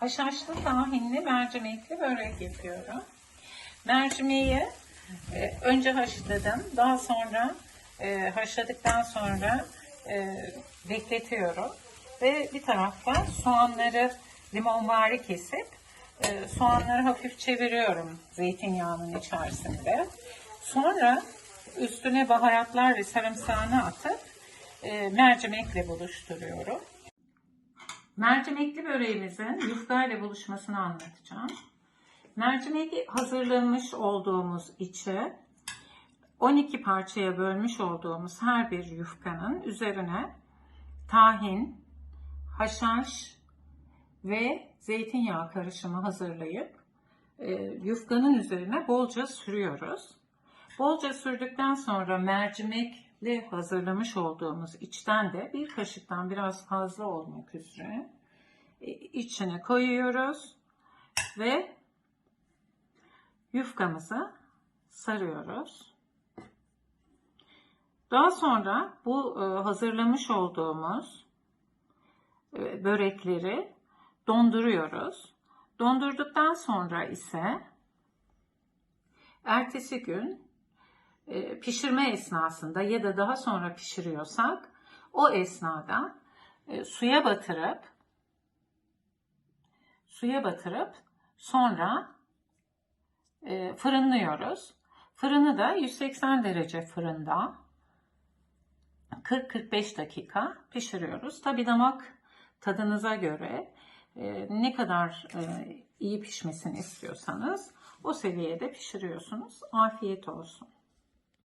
haşhaşlı tahinli mercimekli börek yapıyorum. Mercimeği e, önce haşladım. Daha sonra e, haşladıktan sonra e, bekletiyorum. Ve bir tarafta soğanları limonvari kesip e, soğanları hafif çeviriyorum zeytinyağının içerisinde. Sonra üstüne baharatlar ve sarımsağını atıp e, mercimekle buluşturuyorum. Mercimekli böreğimizin yufka ile buluşmasını anlatacağım. Mercimeği hazırlamış olduğumuz içi 12 parçaya bölmüş olduğumuz her bir yufkanın üzerine tahin, haşhaş ve zeytinyağı karışımı hazırlayıp e, yufkanın üzerine bolca sürüyoruz. Bolca sürdükten sonra mercimekli hazırlamış olduğumuz içten de bir kaşıktan biraz fazla olmak üzere içine koyuyoruz ve yufkamızı sarıyoruz. Daha sonra bu e, hazırlamış olduğumuz e, börekleri donduruyoruz. Dondurduktan sonra ise ertesi gün pişirme esnasında ya da daha sonra pişiriyorsak o esnada e, suya batırıp suya batırıp sonra e, fırınlıyoruz. Fırını da 180 derece fırında 40-45 dakika pişiriyoruz. Tabi damak tadınıza göre e, ne kadar e, iyi pişmesini istiyorsanız o seviyede pişiriyorsunuz. Afiyet olsun.